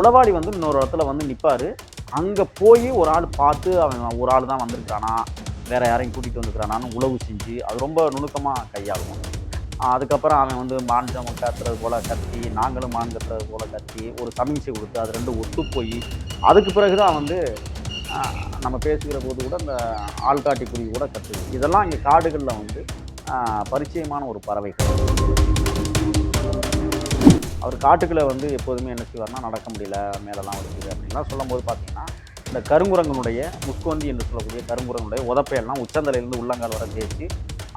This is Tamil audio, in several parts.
உளவாளி வந்து இன்னொரு இடத்துல வந்து நிற்பார் அங்கே போய் ஒரு ஆள் பார்த்து அவன் ஒரு ஆள் தான் வந்திருக்கானா வேற யாரையும் கூட்டிகிட்டு வந்துருக்கிறானான்னு உழவு செஞ்சு அது ரொம்ப நுணுக்கமாக கையாளுவோம் அதுக்கப்புறம் அவன் வந்து மான்ஜம் கத்துறது போல் கத்தி நாங்களும் மான் கத்துறது போல் கத்தி ஒரு சமிஞ்சை கொடுத்து அது ரெண்டு ஒத்து போய் அதுக்கு பிறகு தான் வந்து நம்ம பேசுகிற போது கூட இந்த ஆள்காட்டி குருவி கூட கத்துது. இதெல்லாம் இங்கே காடுகளில் வந்து பரிச்சயமான ஒரு பறவைகள். அவர் காட்டுக்குள்ளே வந்து எப்போதுமே என்ன செய்வார்னா நடக்க முடியல மேலெல்லாம் வருது அப்படின்லாம் சொல்லும்போது பார்த்தீங்கன்னா இந்த கருங்குரங்கனுடைய முஸ்கொந்தி என்று சொல்லக்கூடிய கருங்குரங்கனுடைய உதப்பையெல்லாம் உச்சந்தலையிலிருந்து உள்ளங்கால் வர தேய்ச்சி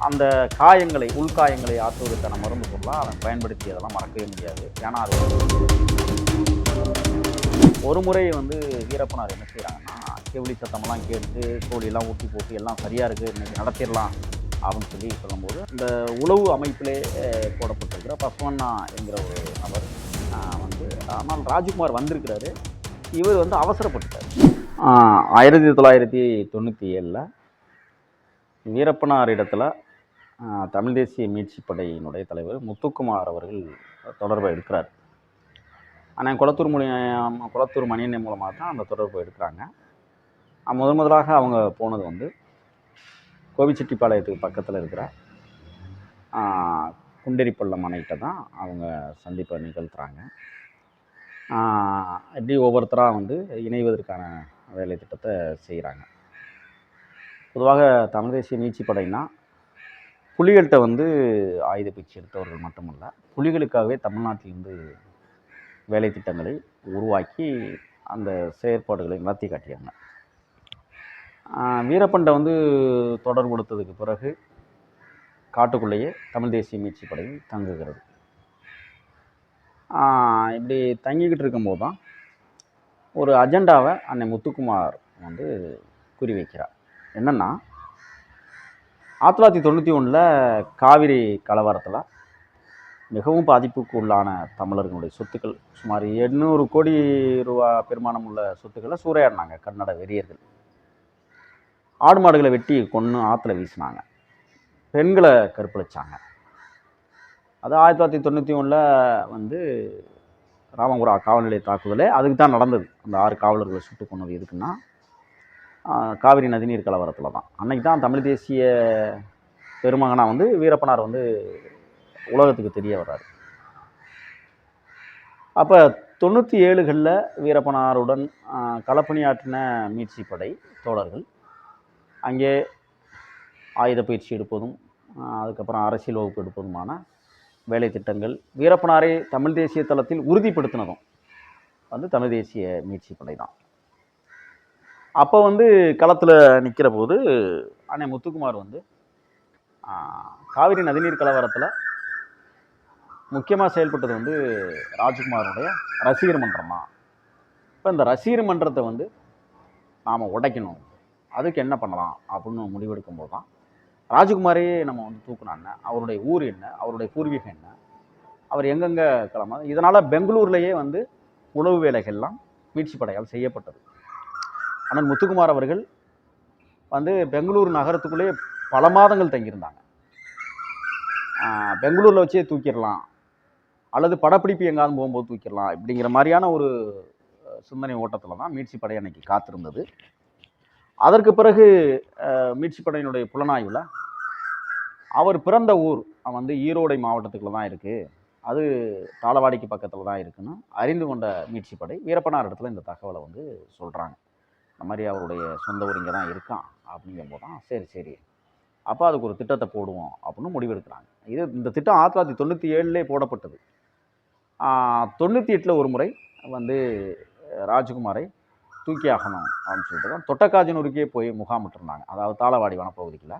அந்த காயங்களை உள்காயங்களை ஆற்றுவதற்கான மருந்து பொருளாக அவன் பயன்படுத்தியதெல்லாம் மறக்கவே முடியாது. ஏன்னா அது ஒரு முறை வந்து வீரப்பனார் என்ன செய்கிறாங்கன்னா செவிலி சத்தமெல்லாம் கேட்டு கோழியெல்லாம் ஊட்டி போட்டு எல்லாம் சரியாக இருக்குது இன்னைக்கு நடத்திடலாம் அப்படின்னு சொல்லி சொல்லும்போது இந்த உளவு அமைப்பிலே போடப்பட்டிருக்கிற பஸ்வண்ணா என்கிற ஒரு நபர் வந்து ஆனால் ராஜ்குமார் வந்திருக்கிறாரு. இவர் வந்து அவசரப்பட்டுட்டார். ஆயிரத்தி தொள்ளாயிரத்தி தொண்ணூற்றி ஏழில் வீரப்பனார் இடத்துல தமிழ் தேசிய மீட்சி படையினுடைய தலைவர் முத்துக்குமார் அவர்கள் தொடர்பை எடுக்கிறார். ஆனால் குளத்தூர் மூலியம் குளத்தூர் மணியனை மூலமாக தான் அந்த தொடர்பு எடுக்கிறாங்க. முதன் முதலாக அவங்க போனது வந்து கோபிச்செட்டிப்பாளையத்துக்கு பக்கத்தில் இருக்கிற ஆஹ், குண்டேரிப்பள்ளம் அணைகிட்ட தான் அவங்க சந்திப்பை நிகழ்த்துறாங்க. இப்படி ஒவ்வொருத்தராக வந்து இணைவதற்கான வேலை திட்டத்தை செய்கிறாங்க பொதுவாக தமிழ் தேசிய நீச்சி படைனா புலிகள்கிட்ட வந்து ஆயுத பயிற்சி எடுத்தவர்கள் மட்டுமல்ல புலிகளுக்காகவே தமிழ்நாட்டிலிருந்து வேலை திட்டங்களை உருவாக்கி அந்த செயற்பாடுகளை நடத்தி காட்டியாங்க வீரப்பண்டை வந்து தொடர்பு கொடுத்ததுக்கு பிறகு காட்டுக்குள்ளேயே தமிழ் தேசிய மீட்சி படையும் தங்குகிறது. இப்படி தங்கிக்கிட்டு இருக்கும்போது தான் ஒரு அஜெண்டாவை அன்னை முத்துக்குமார் வந்து குறி வைக்கிறார். என்னென்னா ஆயிரத்தி தொள்ளாயிரத்தி தொண்ணூற்றி ஒன்றில் காவிரி கலவரத்தில் மிகவும் பாதிப்புக்கு உள்ளான தமிழர்களுடைய சொத்துக்கள் சுமார் எண்ணூறு கோடி ரூபா பெருமானம் உள்ள சொத்துக்களை சூறையாடினாங்க கன்னட வெறியர்கள். ஆடு மாடுகளை வெட்டி கொன்று ஆற்றுல வீசினாங்க. பெண்களை கற்பழிச்சாங்க. அது ஆயிரத்தி தொள்ளாயிரத்தி தொண்ணூற்றி ஒன்றில் வந்து ராமபுரா காவல் நிலைய தாக்குதலே அதுக்கு தான் நடந்தது. அந்த ஆறு காவலர்களை சுட்டு கொண்டது எதுக்குன்னா காவிரி நதிநீர் கலவரத்தில் தான். அன்னைக்கு தான் தமிழ் தேசிய பெருமகனா வந்து வீரப்பனார் வந்து உலகத்துக்கு தெரிய வர்றாரு. அப்போ தொண்ணூற்றி ஏழுகளில் வீரப்பனாருடன் களப்பணியாற்றின மீட்சி படை தோழர்கள் அங்கே ஆயுத பயிற்சி எடுப்பதும் அதுக்கப்புறம் அரசியல் வகுப்பு எடுப்பதுமான வேலை திட்டங்கள் வீரப்பனாரை தமிழ் தேசிய தளத்தில் உறுதிப்படுத்தினதும் வந்து தமிழ் தேசிய மீட்சி படை தான். அப்போ வந்து களத்தில் நிற்கிற போது அண்ணன் முத்துக்குமார் வந்து காவிரி நதிநீர் கலவரத்தில் முக்கியமாக செயல்பட்டது வந்து ராஜ்குமாருடைய ரசிகர் மன்றம் தான் இப்போ இந்த ரசிகர் மன்றத்தை வந்து நாம் உடைக்கணும். அதுக்கு என்ன பண்ணலாம் அப்படின்னு முடிவெடுக்கும் போது தான் ராஜகுமாரே நம்ம வந்து தூக்குனாங்க அவருடைய ஊர் என்ன? அவருடைய பூர்வீகம் என்ன? அவர் எங்கெங்கே கிளம்ப இதனால் பெங்களூர்லேயே வந்து உணவு வேலைகள்லாம் மீட்சி படையால் செய்யப்பட்டது. ஆனால் முத்துக்குமார் அவர்கள் வந்து பெங்களூர் நகரத்துக்குள்ளேயே பல மாதங்கள் தங்கியிருந்தாங்க. பெங்களூரில் வச்சே தூக்கிடலாம். அல்லது படப்பிடிப்பு எங்காவது போகும்போது தூக்கிடலாம். இப்படிங்கிற மாதிரியான ஒரு சிந்தனை ஓட்டத்தில் தான் மீட்சி படை அன்னைக்கு காத்திருந்தது. அதற்கு பிறகு மீட்சிப்படையினுடைய மீட்சி படையினுடைய புலனாய்வில் அவர் பிறந்த ஊர் வந்து ஈரோடை மாவட்டத்துக்குள்ள தான் இருக்குது அது தாளவாடிக்கு பக்கத்தில் தான் இருக்குன்னு அறிந்து கொண்ட மீட்சிப்படை வீரப்பனார் இடத்துல இந்த தகவலை வந்து சொல்கிறாங்க இந்த மாதிரி அவருடைய சொந்த ஊர் இங்கே தான் இருக்கான் அப்படிங்கும்போது தான் சரி சரி. அப்போ அதுக்கு ஒரு திட்டத்தை போடுவோம் அப்படின்னு முடிவெடுக்கிறாங்க. இது இந்த திட்டம் ஆயிரத்தி தொள்ளாயிரத்தி தொண்ணூற்றி ஏழுலே போடப்பட்டது. தொண்ணூற்றி எட்டில் ஒரு முறை வந்து ராஜ்குமாரை தூக்கி ஆகணும் அப்படின்னு சொல்லிட்டு தான் தொட்டக்காஜனூருக்கே போய் முகாமிட்டிருந்தாங்க அதாவது தாளவாடி வனப்பகுதிக்குள்ள.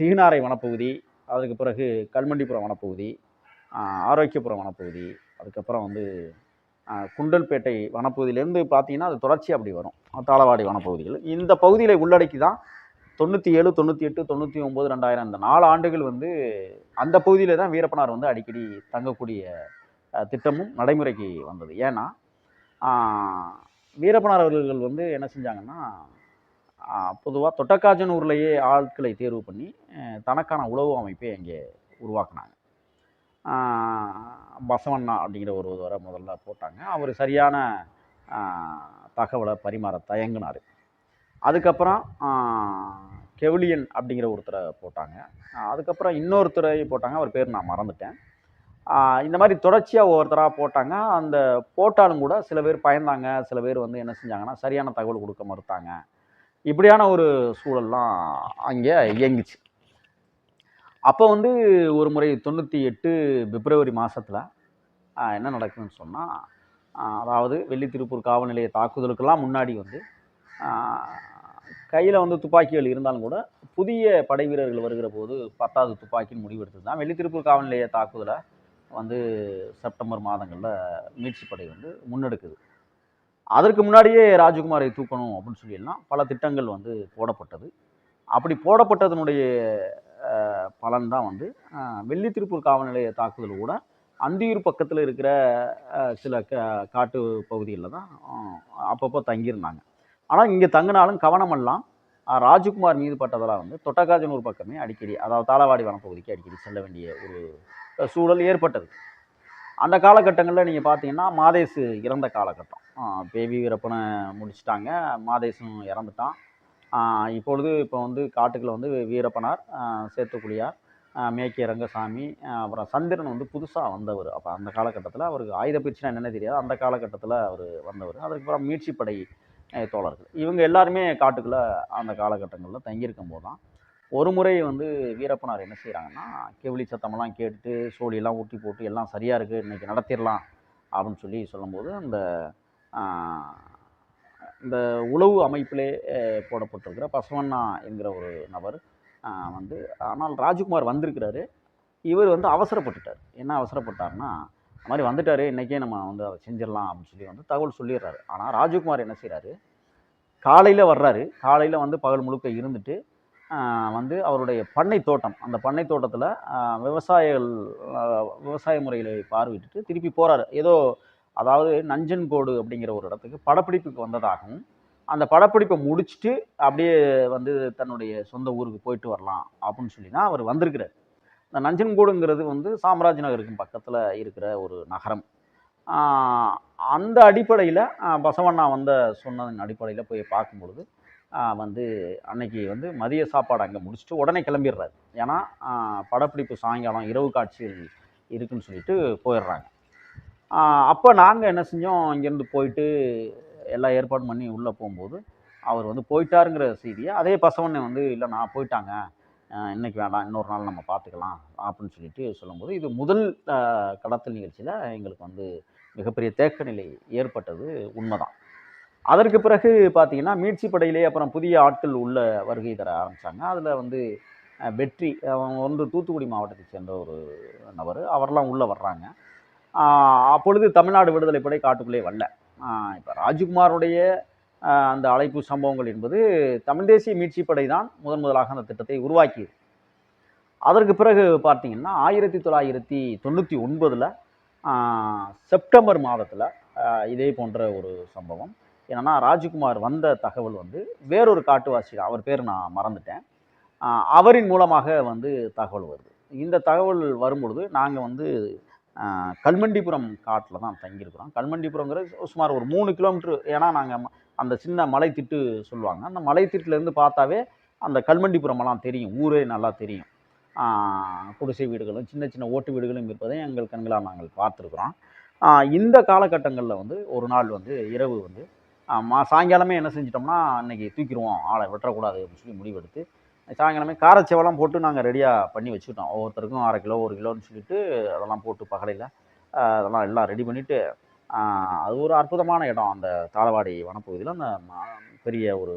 தீனாரை வனப்பகுதி அதுக்கு பிறகு கல்மண்டிபுரம் வனப்பகுதி ஆரோக்கியபுரம் வனப்பகுதி அதுக்கப்புறம் வந்து குண்டல்பேட்டை வனப்பகுதியிலேருந்து பார்த்தீங்கன்னா அது தொடர்ச்சி அப்படி வரும். தாளவாடி வனப்பகுதிகள். இந்த பகுதிகளை உள்ளடக்கி தான் தொண்ணூற்றி ஏழு தொண்ணூற்றி எட்டு தொண்ணூற்றி ஒம்பது ரெண்டாயிரம் இந்த நாலு ஆண்டுகள் வந்து அந்த பகுதியில் தான் வீரப்பனார் வந்து அடிக்கடி தங்கக்கூடிய திட்டமும் நடைமுறைக்கு வந்தது. ஏன்னா வீரப்பனார் அவர்கள் வந்து என்ன செஞ்சாங்கன்னா பொதுவாக தொட்டக்காஜனூர்லேயே ஆட்களை தேர்வு பண்ணி தனக்கான உளவு அமைப்பை அங்கே உருவாக்குனாங்க. பசவண்ணா அப்படிங்கிற ஒரு ஒருவரை முதல்ல போட்டாங்க. அவர் சரியான தகவலை பரிமாற தயங்கினார். அதுக்கப்புறம் கெவிலியன் அப்படிங்கிற ஒருத்தரை போட்டாங்க. அதுக்கப்புறம் இன்னொருத்தரை போட்டாங்க. அவர் பேர் நான் மறந்துட்டேன். இந்த மாதிரி தொடர்ச்சியாக ஒவ்வொருத்தராக போட்டாங்க. அந்த போட்டாலும் கூட சில பேர் பயந்தாங்க. சில பேர் வந்து என்ன செஞ்சாங்கன்னா சரியான தகவல் கொடுக்க மறுத்தாங்க. இப்படியான ஒரு சூழல்லாம் அங்கே இயங்குச்சு. அப்போ வந்து ஒரு முறை தொண்ணூற்றி எட்டு பிப்ரவரி மாதத்தில் என்ன நடக்குதுன்னு சொன்னால் அதாவது வெள்ளித்திருப்பூர் காவல் நிலைய தாக்குதலுக்கெல்லாம் முன்னாடி வந்து கையில் வந்து துப்பாக்கிகள் இருந்தாலும் கூட புதிய படை வீரர்கள் வருகிற போது பத்தாவது துப்பாக்கின்னு முடிவெடுத்து தான் வெள்ளித்திருப்பூர் காவல் நிலைய தாக்குதலை வந்து செப்டம்பர் மாதங்களில் மீட்சி படை வந்து முன்னெடுக்குது. அதற்கு முன்னாடியே ராஜகுமாரை தூக்கணும் அப்படின்னு சொல்லியெல்லாம் பல திட்டங்கள் வந்து போடப்பட்டது. அப்படி போடப்பட்டதனுடைய பலன் தான் வந்து வெள்ளி வெள்ளித்திருப்பூர் காவல் நிலைய தாக்குதல் கூட அந்தியூர் பக்கத்தில் இருக்கிற சில க காட்டு பகுதிகளில் தான் அப்பப்போ தங்கியிருந்தாங்க. ஆனால் இங்கே தங்கினாலும் கவனமெல்லாம் ராஜ்குமார் மீது பட்டதெல்லாம் வந்து தொட்டக்காஜனூர் பக்கமே அடிக்கடி அதாவது தாளவாடி வனப்பகுதிக்கு அடிக்கடி செல்ல வேண்டிய ஒரு சூழல் ஏற்பட்டது. அந்த காலகட்டங்களில் நீங்கள் பார்த்தீங்கன்னா மாதேசு இறந்த காலகட்டம். பேபி வீரப்பனை முடிச்சிட்டாங்க மாதேசும் இறந்துட்டான். இப்பொழுது இப்போ வந்து காட்டுக்குள்ள வந்து வீரப்பனார் சேத்துக்குழியார் மேக்கே ரங்கசாமி அப்புறம் சந்திரன் வந்து புதுசாக வந்தவர். அப்போ அந்த காலகட்டத்தில் அவருக்கு ஆயுத பயிற்சினா என்னென்ன தெரியாது. அந்த காலகட்டத்தில் அவர் வந்தவர். அதுக்கப்புறம் மீட்சிப்படை தோழர்கள். இவங்க எல்லாருமே காட்டுக்குள்ளே அந்த காலகட்டங்களில் தங்கியிருக்கும் போது தான் ஒரு முறை வந்து வீரப்பனார் என்ன செய்கிறாங்கன்னா கெவிலி சத்தமெல்லாம் கேட்டுட்டு சோழியெல்லாம் ஊட்டி போட்டு எல்லாம் சரியாக இருக்குது இன்றைக்கி நடத்திடலாம் அப்படின்னு சொல்லி சொல்லும்போது அந்த இந்த உளவு அமைப்பிலே போடப்பட்டிருக்கிற பசவண்ணா என்கிற ஒரு நபர் வந்து ஆனால் ராஜ்குமார் வந்திருக்கிறாரு. இவர் வந்து அவசரப்பட்டுட்டார். என்ன அவசரப்பட்டார்னா அது மாதிரி வந்துட்டாரு இன்றைக்கே நம்ம வந்து அதை செஞ்சிடலாம் அப்படின்னு சொல்லி வந்து தகவல் சொல்லிடுறாரு. ஆனால் ராஜகுமார் என்ன செய்கிறாரு காலையில் வர்றாரு. காலையில் வந்து பகல் முழுக்க இருந்துட்டு வந்து அவருடைய பண்ணை தோட்டம் அந்த பண்ணை தோட்டத்தில் விவசாயிகள் விவசாய முறைகளை பார்வையிட்டு திருப்பி போகிறாரு ஏதோ அதாவது நஞ்சன்கோடு அப்படிங்கிற ஒரு இடத்துக்கு படப்பிடிப்புக்கு வந்ததாகவும் அந்த படப்பிடிப்பை முடிச்சுட்டு அப்படியே வந்து தன்னுடைய சொந்த ஊருக்கு போயிட்டு வரலாம் அப்படின்னு சொல்லி தான் அவர் வந்திருக்கிறார். இந்த நஞ்சன்கூடுங்கிறது வந்து சாம்ராஜ் நகருக்கு பக்கத்தில் இருக்கிற ஒரு நகரம். அந்த அடிப்படையில் பசவண்ணா வந்த சொன்னதன் அடிப்படையில் போய் பார்க்கும்பொழுது வந்து அன்னைக்கு வந்து மதிய சாப்பாடு அங்கே முடிச்சுட்டு உடனே கிளம்பிடுறாரு. ஏன்னா படப்பிடிப்பு சாயங்காலம் இரவு காட்சிகள் இருக்குன்னு சொல்லிட்டு போயிடுறாங்க. அப்போ நாங்கள் என்ன செஞ்சோம்? இங்கேருந்து போயிட்டு எல்லா ஏற்பாடும் பண்ணி உள்ளே போகும்போது அவர் வந்து போயிட்டாருங்கிற செய்தியை அதே பசவண்ணை வந்து இல்லை நான் போயிட்டாங்க. இன்றைக்கி வேண்டாம் இன்னொரு நாள் நம்ம பார்த்துக்கலாம் அப்படின்னு சொல்லிட்டு சொல்லும்போது இது முதல் கடத்தல் நிகழ்ச்சியில் எங்களுக்கு வந்து மிகப்பெரிய தேக்க நிலை ஏற்பட்டது உண்மைதான். அதற்கு பிறகு பார்த்திங்கன்னா மீட்சி படையிலே அப்புறம் புதிய ஆட்கள் உள்ள வருகை தர ஆரம்பித்தாங்க அதில் வந்து வெற்றி அவங்க வந்து தூத்துக்குடி மாவட்டத்தை சேர்ந்த ஒரு நபர் அவர்லாம் உள்ளே வர்றாங்க. அப்பொழுது தமிழ்நாடு விடுதலை படை காட்டுக்குள்ளே வரல. இப்போ ராஜ்குமாருடைய அந்த அழைப்பு சம்பவங்கள் என்பது தமிழ் தேசிய மீட்சி படை தான் முதன் முதலாக அந்த திட்டத்தை உருவாக்கியது. அதற்கு பிறகு பார்த்தீங்கன்னா ஆயிரத்தி தொள்ளாயிரத்தி தொண்ணூற்றி ஒன்பதில் செப்டம்பர் மாதத்தில் இதே போன்ற ஒரு சம்பவம். என்னன்னா ராஜ்குமார் வந்த தகவல் வந்து வேறொரு காட்டுவாசி தான். அவர் பேர் நான் மறந்துட்டேன். அவரின் மூலமாக வந்து தகவல் வருது. இந்த தகவல் வரும்பொழுது நாங்கள் வந்து கல்மண்டிபுரம் காட்டில் தான் தங்கியிருக்கிறோம். கல்மண்டிபுரங்கிறது சுமார் ஒரு மூணு கிலோமீட்டர் ஏன்னா நாங்கள் அந்த சின்ன மலைத்திட்டு சொல்லுவாங்க. அந்த மலைத்திட்டிலேருந்து பார்த்தாவே அந்த கல்மண்டிபுரமெல்லாம் தெரியும். ஊரே நல்லா தெரியும். குடிசை வீடுகளும் சின்ன சின்ன ஓட்டு வீடுகளும் இருப்பதை எங்கள் கண்களால் நாங்கள் பார்த்துருக்குறோம். இந்த காலகட்டங்களில் வந்து ஒரு நாள் வந்து இரவு வந்து மா சாயங்காலமே என்ன செஞ்சிட்டோம்னா அன்றைக்கி தூக்கிடுவோம். ஆளை வெட்டக்கூடாது அப்படின்னு சொல்லி முடிவெடுத்து சாயங்காலமே காரச்சேவெல்லாம் போட்டு நாங்கள் ரெடியாக பண்ணி வச்சுக்கிட்டோம். ஒவ்வொருத்தருக்கும் அரை கிலோ ஒரு கிலோன்னு சொல்லிட்டு அதெல்லாம் போட்டு பகலையில் அதெல்லாம் எல்லாம் ரெடி பண்ணிவிட்டு அது ஒரு அற்புதமான இடம் அந்த தாளவாடி வனப்பகுதியில். அந்த பெரிய ஒரு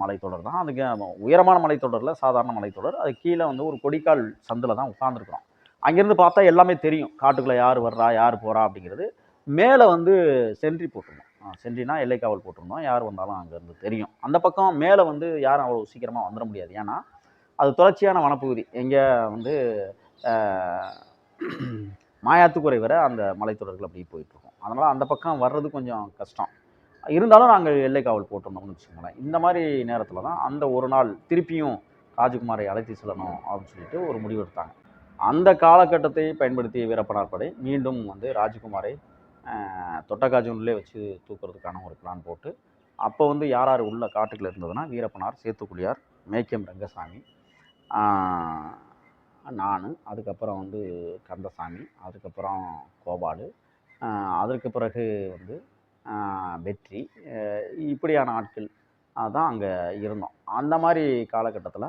மலைத்தொடர் தான். அதுக்கு உயரமான மலைத்தொடரில் சாதாரண மலைத்தொடர். அது கீழே வந்து ஒரு கொடிக்கால் சந்தில் தான் உட்காந்துருக்குறோம் அங்கேருந்து பார்த்தா எல்லாமே தெரியும். காட்டுக்குள்ளே யார் வர்றா யார் போகிறா அப்படிங்கிறது. மேலே வந்து சென்ட்ரி போட்டிருந்தோம். ஆ, சென்ட்ரினா எல்லைக்காவல் போட்டிருந்தோம். யார் வந்தாலும் அங்கேருந்து தெரியும். அந்த பக்கம் மேலே வந்து யாரும் அவ்வளோ சீக்கிரமாக வந்துட முடியாது. ஏன்னா அது தொடர்ச்சியான வனப்பகுதி. எங்கே வந்து மாயாத்துக்குறை வரை அந்த மலைத்தொடர்கள் அப்படி போயிட்டுருக்கோம் அதனால் அந்த பக்கம் வர்றது கொஞ்சம் கஷ்டம். இருந்தாலும் நாங்கள் எல்லை காவல் போட்டிருந்தோம்னு வச்சுக்கோங்களேன். இந்த மாதிரி நேரத்தில் தான் அந்த ஒரு நாள் திருப்பியும் ராஜகுமாரை அழைத்து செல்லணும் அப்படின்னு சொல்லிட்டு ஒரு முடிவு எடுத்தாங்க. அந்த காலகட்டத்தை பயன்படுத்திய வீரப்பனார் படை மீண்டும் வந்து ராஜ்குமாரை தொட்டக்காஜூன்லேயே வச்சு தூக்குறதுக்கான ஒரு பிளான் போட்டு அப்போ வந்து யார் யார் உள்ள காட்டுக்குள்ள இருந்ததுன்னா வீரப்பனார் சேத்துக்குழியார் மேக்கியம் ரங்கசாமி நான் அதுக்கப்புறம் வந்து கந்தசாமி அதுக்கப்புறம் கோபாலு அதற்கு பிறகு வந்து வெற்றி. இப்படியான ஆட்கள் தான் அங்கே இருந்தோம். அந்த மாதிரி காலகட்டத்தில்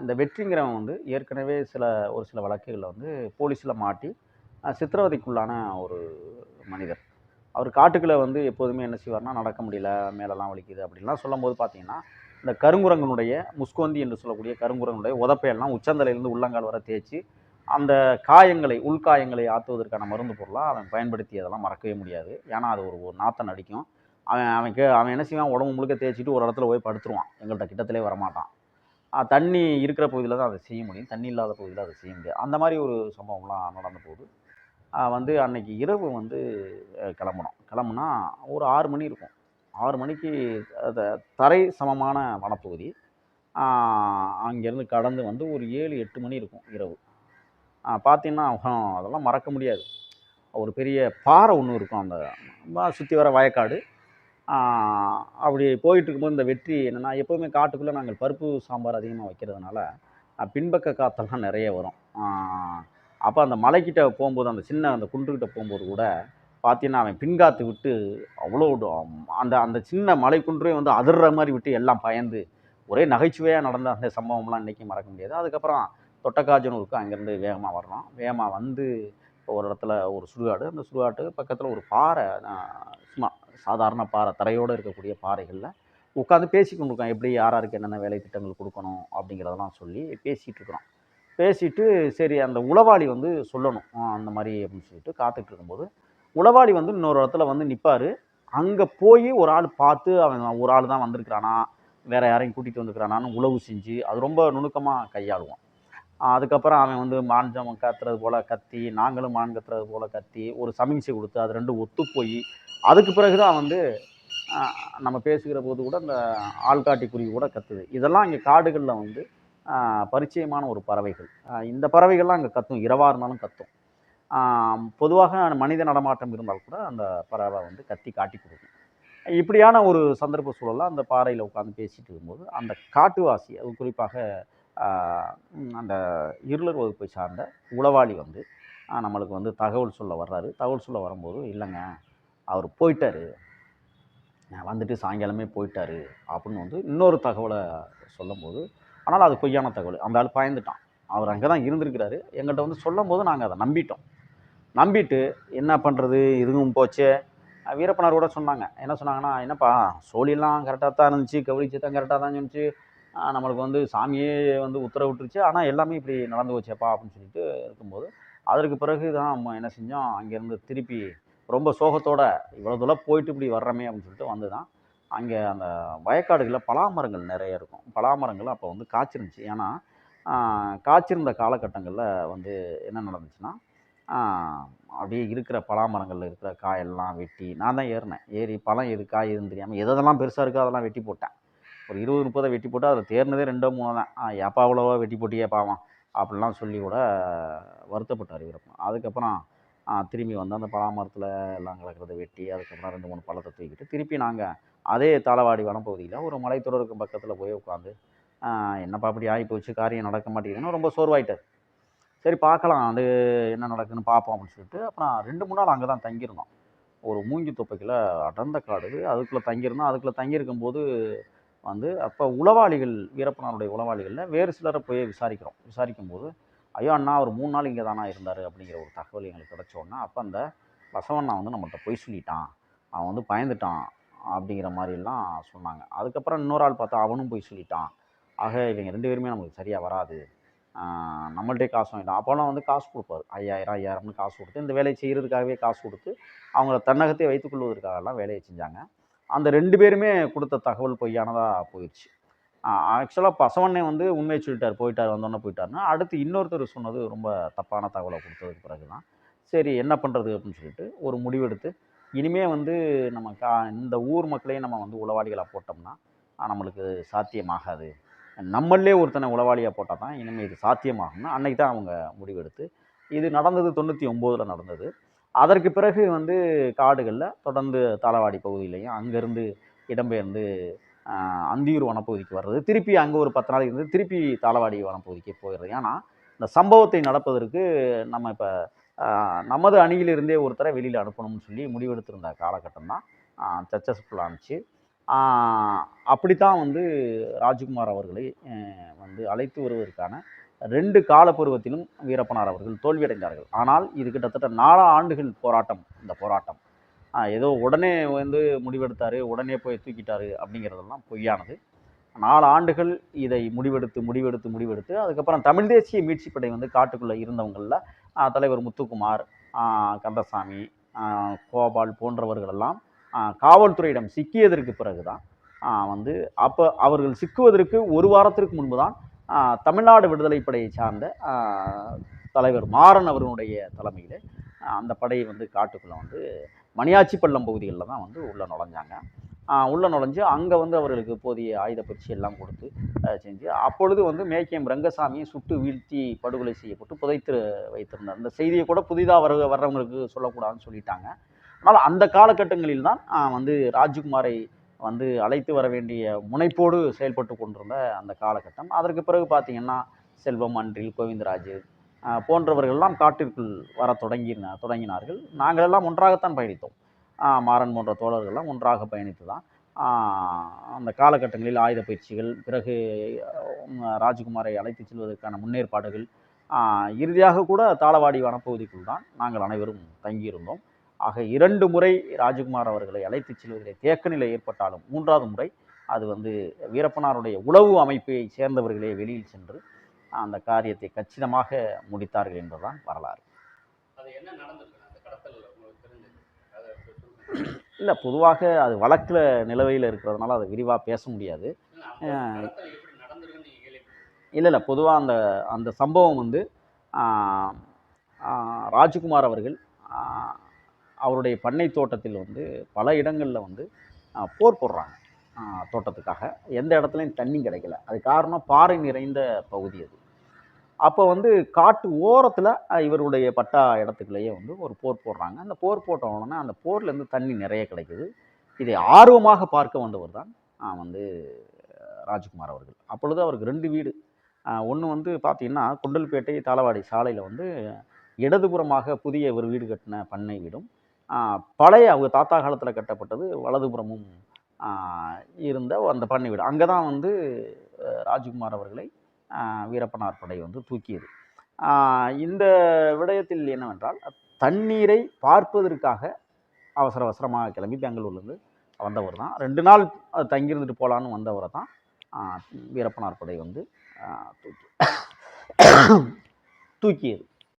இந்த வெற்றிங்கிறவன் வந்து ஏற்கனவே சில ஒரு சில வழக்குகளில் வந்து போலீஸில் மாட்டி சித்திரவதைக்குள்ளான ஒரு மனிதர். அவர் காட்டுக்குள்ளே வந்து எப்போதுமே என்ன செய்வார்னா நடக்க முடியல மேலெல்லாம் வலிக்குது அப்படின்லாம் சொல்லும்போது பார்த்தீங்கன்னா இந்த கருங்குரங்கனுடைய முஸ்கோந்தி என்று சொல்லக்கூடிய கருங்குரங்கனுடைய உதப்பையெல்லாம் உச்சந்தலையிலேருந்து உள்ளங்கால் வர தேய்ச்சி அந்த காயங்களை உள்காயங்களை ஆற்றுவதற்கான மருந்து பொருளாக அவன் பயன்படுத்தியதெல்லாம் மறக்கவே முடியாது. ஏன்னா அது ஒரு ஒரு நாத்தன் அடிக்கும் அவன் அவனுக்கு அவன் என்ன செய்வான்? உடம்பு முழுக்க தேய்ச்சிட்டு ஒரு இடத்துல போய் படுத்துருவான். எங்கள்கிட்ட கிட்டத்திலே வரமாட்டான். தண்ணி இருக்கிற பகுதியில் தான் அதை செய்ய முடியும். தண்ணி இல்லாத பகுதியில் அதை செய்ய முடியாது. அந்த மாதிரி ஒரு சம்பவம்லாம் நடந்த போது வந்து அன்னைக்கு இரவு வந்து கிளம்பணும் கிளம்புனோம். கிளம்புனா ஒரு ஆறு மணி இருக்கும். ஆறு மணிக்கு தரை சமமான வனப்பகுதி. அங்கேருந்து கடந்து வந்து ஒரு ஏழு எட்டு மணி இருக்கும் இரவு. பார்த்தீங்கன்னா அதெல்லாம் மறக்க முடியாது. ஒரு பெரிய பாறை ஒன்று இருக்கும். அந்த சுற்றி வர வயக்காடு. அப்படி போயிட்டு இருக்கும்போது இந்த வெற்றி என்னென்னா எப்போவுமே காட்டுக்குள்ளே நாங்கள் பருப்பு சாம்பார் அதிகமாக வைக்கிறதுனால பின்பக்க காற்றெல்லாம் நிறைய வரும். அப்போ அந்த மலைக்கிட்ட போகும்போது அந்த சின்ன அந்த குன்றுக்கிட்ட போகும்போது கூட பார்த்தீங்கன்னா அவன் பின்காத்து விட்டு அவ்வளோ டு- அந்த அந்த சின்ன மலை குன்றே வந்து அதிர்ற மாதிரி விட்டு எல்லாம் பயந்து ஒரே நகைச்சுவையாக நடந்த அந்த சம்பவம்லாம் இன்றைக்கி மறக்க முடியாது. அதுக்கப்புறம் தொட்டக்காஜனூருக்கு அங்கேருந்து வேகமாக வர்றோம். வேகமாக வந்து ஒரு இடத்துல ஒரு சுடுகாடு. அந்த சுடுகாட்டுக்கு பக்கத்தில் ஒரு பாறை சும்மா சாதாரண பாறை தரையோடு இருக்கக்கூடிய பாறைகளில் உட்காந்து பேசி கொண்டிருக்கோம். எப்படி யார் யாருக்கு என்னென்ன வேலை திட்டங்கள் கொடுக்கணும் அப்படிங்கிறதெல்லாம் சொல்லி பேசிகிட்டு இருக்கிறோம். பேசிட்டு சரி அந்த உளவாளி வந்து சொல்லணும். அந்த மாதிரி அப்படின்னு சொல்லிட்டு காத்துட்டு இருக்கும்போது உளவாளி வந்து இன்னொரு இடத்துல வந்து நிற்பார் அங்கே போய் ஒரு ஆள் பார்த்து அவன் ஒரு ஆள் தான் வந்திருக்கிறானா வேறு யாரையும் கூட்டிகிட்டு வந்துருக்கிறானான்னு உளவு செஞ்சு அது ரொம்ப நுணுக்கமாக கையாளுவோம். அதுக்கப்புறம் அவன் வந்து மாஞ்சம் கத்துறது போல் கத்தி நாங்களும் மான் கத்துறது போல் கத்தி ஒரு சமிஞ்சை கொடுத்து அது ரெண்டும் ஒத்து போய் அதுக்கு பிறகு தான் வந்து நம்ம பேசுகிற போது கூட அந்த ஆள்காட்டி குருவி கூட கத்துது. இதெல்லாம் இங்கே காடுகளில் வந்து பரிச்சயமான ஒரு பறவைகள். இந்த பறவைகள்லாம் அங்கே கத்தும். இரவாக இருந்தாலும் கத்தும். பொதுவாக மனித நடமாட்டம் இருந்தால் கூட அந்த பறவை வந்து கத்தி காட்டி கொடுக்கும். இப்படியான ஒரு சந்தர்ப்ப சூழலில் அந்த பாறையில் உட்காந்து பேசிட்டு இருக்கும்போது அந்த காட்டுவாசி அது குறிப்பாக அந்த இருளர் வகுப்பை சார்ந்த உளவாளி வந்து நம்மளுக்கு வந்து தகவல் சொல்ல வர்றாரு. தகவல் சொல்ல வரும்போது இல்லைங்க அவர் போயிட்டாரு. நான் வந்துட்டு சாயங்காலமே போயிட்டார். அப்படின்னு வந்து இன்னொரு தகவலை சொல்லும்போது ஆனால் அது பொய்யான தகவல். அந்த ஆள் பயந்துட்டான். அவர் அங்கே தான் இருந்திருக்கிறாரு. எங்கள்கிட்ட வந்து சொல்லும் போது நாங்கள் அதை நம்பிட்டோம். நம்பிட்டு என்ன பண்ணுறது? இதுவும் போச்சே. வீரப்பனார் கூட சொன்னாங்க. என்ன சொன்னாங்கன்னா என்னப்பா சோழிலாம் கரெக்டாக தான் இருந்துச்சு. கவலிச்சு தான் கரெக்டாக தான் இருந்துச்சு நம்மளுக்கு வந்து சாமியே வந்து உத்தரவிட்டுருச்சு. ஆனால் எல்லாமே இப்படி நடந்து வச்சேப்பா அப்படின்னு சொல்லிட்டு இருக்கும்போது அதற்கு பிறகு தான் நம்ம என்ன செஞ்சோம்? அங்கேருந்து திருப்பி ரொம்ப சோகத்தோட இவ்வளோ தூரம் போயிட்டு இப்படி வர்றமே அப்படின்னு சொல்லிட்டு வந்து தான் அங்கே அந்த வயக்காடுகளில் பலாமரங்கள் நிறைய இருக்கும். பலாமரங்கள் அப்போ வந்து காய்ச்சிருந்துச்சு. ஏன்னா காய்ச்சிருந்த காலகட்டங்களில் வந்து என்ன நடந்துச்சுன்னா அப்படியே இருக்கிற பலாமரங்களில் இருக்கிற காயெல்லாம் வெட்டி நான் தான் ஏறினேன். ஏறி பழம் எது காய் எதுன்னு தெரியாமல் எதெல்லாம் பெருசாக இருக்கோ அதெல்லாம் வெட்டி போட்டேன். ஒரு இருபது முப்பதை வெட்டி போட்டு அதில் தேர்னதே ரெண்டோ மூணோ தான். எப்பா ஏப்பா அவ்வளோவா வெட்டி போட்டியே பாவம் அப்படிலாம் சொல்லி கூட வருத்தப்பட்டார் வீரப்பன். அதுக்கப்புறம் திரும்பி வந்து அந்த பலாமரத்தில் எல்லாம் கிடக்கிறத வெட்டி அதுக்கப்புறம் ரெண்டு மூணு பழத்தை தூக்கிட்டு திருப்பி நாங்கள் அதே தாளவாடி வனப்பகுதியில் ஒரு மலைத்தொடருக்கு பக்கத்தில் போய் உட்காந்து என்னப்பா அப்படி ஆகி போச்சு காரியம் நடக்க மாட்டேங்குதுன்னு ரொம்ப சோர்வாயிட்டார். சரி பார்க்கலாம் அது என்ன நடக்குன்னு பார்ப்போம் அப்படின்னு சொல்லிட்டு அப்புறம் ரெண்டு மூணு நாள் அங்கே தான் தங்கியிருந்தோம். ஒரு மூங்கி தொப்பைக்கில் அடர்ந்த காடு அதுக்குள்ளே தங்கியிருந்தோம். அதுக்குள்ளே தங்கியிருக்கும்போது வந்து அப்போ உளவாளிகள் வீரப்பனாருடைய உளவாளிகளில் வேறு சிலரை போய் விசாரிக்கிறோம். விசாரிக்கும்போது ஐயோ அண்ணா அவர் மூணு நாள் இங்கே தானா இருந்தார்? அப்படிங்கிற ஒரு தகவல் எங்களுக்கு கிடச்சோன்னா அப்போ அந்த பசவண்ணா வந்து நம்மள்கிட்ட பொய் சொல்லிட்டான். அவன் வந்து பயந்துட்டான் அப்படிங்கிற மாதிரிலாம் சொன்னாங்க. அதுக்கப்புறம் இன்னொரு ஆள் பார்த்தா அவனும் போய் சொல்லிட்டான். ஆக இவங்க ரெண்டு பேருமே நமக்கு சரியாக வராது. நம்மள்டே காசு வாங்கிட்டோம். அப்போலாம் வந்து காசு கொடுப்பாரு. ஐயாயிரம் ஐயாயிரம்னு காசு கொடுத்து இந்த வேலையை செய்கிறதுக்காகவே காசு கொடுத்து அவங்கள தன்னகத்தை வைத்துக்கொள்வதற்காகலாம் வேலையை செஞ்சாங்க. அந்த ரெண்டு பேருமே கொடுத்த தகவல் பொய்யானதாக போயிடுச்சு ஆக்சுவலாக பசவண்ணே வந்து உண்மையை சொல்லிட்டார் போயிட்டார் வந்தோடனே போயிட்டாருன்னா அடுத்து இன்னொருத்தர் சொன்னது ரொம்ப தப்பான தகவலை கொடுத்ததுக்கு பிறகு தான் சரி என்ன பண்ணுறது அப்படின்னு சொல்லிட்டு ஒரு முடிவெடுத்து இனிமே வந்து நம்ம கா இந்த ஊர் மக்களையும் நம்ம வந்து உளவாளிகளாக போட்டோம்னா நம்மளுக்கு சாத்தியமாகாது. நம்மளே ஒருத்தனை உளவாளியாக போட்டால் தான் இனிமேல் இது சாத்தியமாகும்னு அன்னைக்கு தான் அவங்க முடிவெடுத்து இது நடந்தது தொண்ணூற்றி ஒம்போதில் நடந்தது. அதற்கு பிறகு வந்து காடுகளில் தொடர்ந்து தாளவாடி பகுதியிலையும் அங்கேருந்து இடம்பெயர்ந்து அந்தியூர் வனப்பகுதிக்கு வர்றது. திருப்பி அங்கே ஒரு பத்து நாளைக்கு இருந்து திருப்பி தாளவாடி வனப்பகுதிக்கு போயிடுறது. ஏன்னா இந்த சம்பவத்தை நடப்பதற்கு நம்ம இப்போ நமது அணியிலிருந்தே ஒருத்தரை வெளியில் அனுப்பணும்னு சொல்லி முடிவெடுத்திருந்த காலகட்டம் தான் சக்ஸஸ்ஃபுல்லாக இருந்துச்சு அப்படித்தான் வந்து ராஜ்குமார் அவர்களை வந்து அழைத்து வருவதற்கான ரெண்டு காலப்பருவத்திலும் வீரப்பனார் அவர்கள் தோல்வியடைந்தார்கள். ஆனால் இது கிட்டத்தட்ட நாலா ஆண்டுகள் போராட்டம் இந்த போராட்டம். ஏதோ உடனே வந்து முடிவெடுத்தார் உடனே போய் தூக்கிட்டாரு அப்படிங்கிறதெல்லாம் பொய்யானது. நாலு ஆண்டுகள் இதை முடிவெடுத்து முடிவெடுத்து முடிவெடுத்து அதுக்கப்புறம் தமிழ் தேசிய மீட்சிப்படை வந்து காட்டுக்குள்ளே இருந்தவங்களில் தலைவர் முத்துக்குமார் கந்தசாமி கோபால் போன்றவர்களெல்லாம் காவல்துறையிடம் சிக்கியதற்கு பிறகு தான் வந்து அப்போ அவர்கள் சிக்குவதற்கு ஒரு வாரத்திற்கு முன்பு தான் தமிழ்நாடு விடுதலை படையை சார்ந்த தலைவர் மாறன் அவர்களுடைய தலைமையில் அந்த படை வந்து காட்டுக்குள்ளே வந்து மணியாச்சி பள்ளம் பகுதிகளில் தான் வந்து உள்ளே நுழைஞ்சாங்க. உள்ளே நுழைஞ்சு அங்கே வந்து அவர்களுக்கு போதிய ஆயுத பயிற்சி எல்லாம் கொடுத்து செஞ்சு அப்பொழுது வந்து மேக்கியம் ரங்கசாமியை சுட்டு வீழ்த்தி படுகொலை செய்யப்பட்டு புதைத்து வைத்திருந்தார். அந்த செய்தியை கூட புதிதாக வர வர்றவங்களுக்கு சொல்லக்கூடாதுன்னு சொல்லிட்டாங்க. ஆனால் அந்த காலகட்டங்களில் தான் வந்து ராஜ்குமாரை வந்து அழைத்து வர வேண்டிய முனைப்போடு செயல்பட்டு கொண்டிருந்த அந்த காலகட்டம். அதற்கு பிறகு பார்த்தீங்கன்னா செல்வம் அன்றில் கோவிந்தராஜ் போன்றவர்கள்லாம் காட்டிற்குள் வர தொடங்கின தொடங்கினார்கள். நாங்களெல்லாம் ஒன்றாகத்தான் பயணித்தோம். மாறன் போன்ற தோழர்கள்லாம் ஒன்றாக பயணித்து தான் அந்த காலகட்டங்களில் ஆயுத பயிற்சிகள் பிறகு ராஜ்குமாரை அழைத்து செல்வதற்கான முன்னேற்பாடுகள் இறுதியாக கூட தாளவாடி வனப்பகுதிக்குள் தான் நாங்கள் அனைவரும் தங்கியிருந்தோம். ஆக இரண்டு முறை ராஜகுமார் அவர்களை அழைத்து செல்வதிலே தேக்க நிலை ஏற்பட்டாலும் மூன்றாவது முறை அது வந்து வீரப்பனாருடைய உளவு அமைப்பை சேர்ந்தவர்களே வெளியில் சென்று அந்த காரியத்தை கச்சிதமாக முடித்தார்கள் என்பதுதான் வரலாறு. இல்லை பொதுவாக அது வழக்கில் நிலவையில் இருக்கிறதுனால அதை விரிவாக பேச முடியாது. இல்ல, இல்லை இல்லை பொதுவாக அந்த அந்த சம்பவம் வந்து ராஜ்குமார் அவர்கள் அவருடைய பண்ணை தோட்டத்தில் வந்து பல இடங்களில் வந்து போர் போடுறாங்க. தோட்டத்துக்காக. எந்த இடத்துலையும் தண்ணி கிடைக்கல. அது காரணம் பாறை நிறைந்த பகுதி அது. அப்போ வந்து காட்டு ஓரத்தில் இவருடைய பட்டா இடத்துக்குள்ளேயே வந்து ஒரு போர் போடுறாங்க. அந்த போர் போட்ட உடனே அந்த போர்லேருந்து தண்ணி நிறைய கிடைக்குது. இதை ஆர்வமாக பார்க்க வந்தவர் தான் வந்து ராஜ்குமார் அவர்கள். அப்பொழுது அவருக்கு ரெண்டு வீடு. ஒன்று வந்து பார்த்திங்கன்னா குண்டல்பேட்டை தாளவாடி சாலையில் வந்து இடதுபுறமாக புதிய ஒரு வீடு கட்டின பண்ணை வீடும் பழைய அவங்க தாத்தா காலத்தில் கட்டப்பட்டது வலதுபுறமும் இருந்த அந்த பண்ணை வீடு. அங்கே தான் வந்து ராஜ்குமார் அவர்களை வீரப்பனார் படை வந்து தூக்கியது. இந்த விடயத்தில் என்னவென்றால் தண்ணீரை பார்ப்பதற்காக அவசர அவசரமாக கிளம்பி பெங்களூர்லேருந்து வந்தவர் தான். ரெண்டு நாள் தங்கியிருந்துட்டு போகலான்னு வந்தவரை தான் வீரப்பனார் படை வந்து தூக்கி தூக்கியது.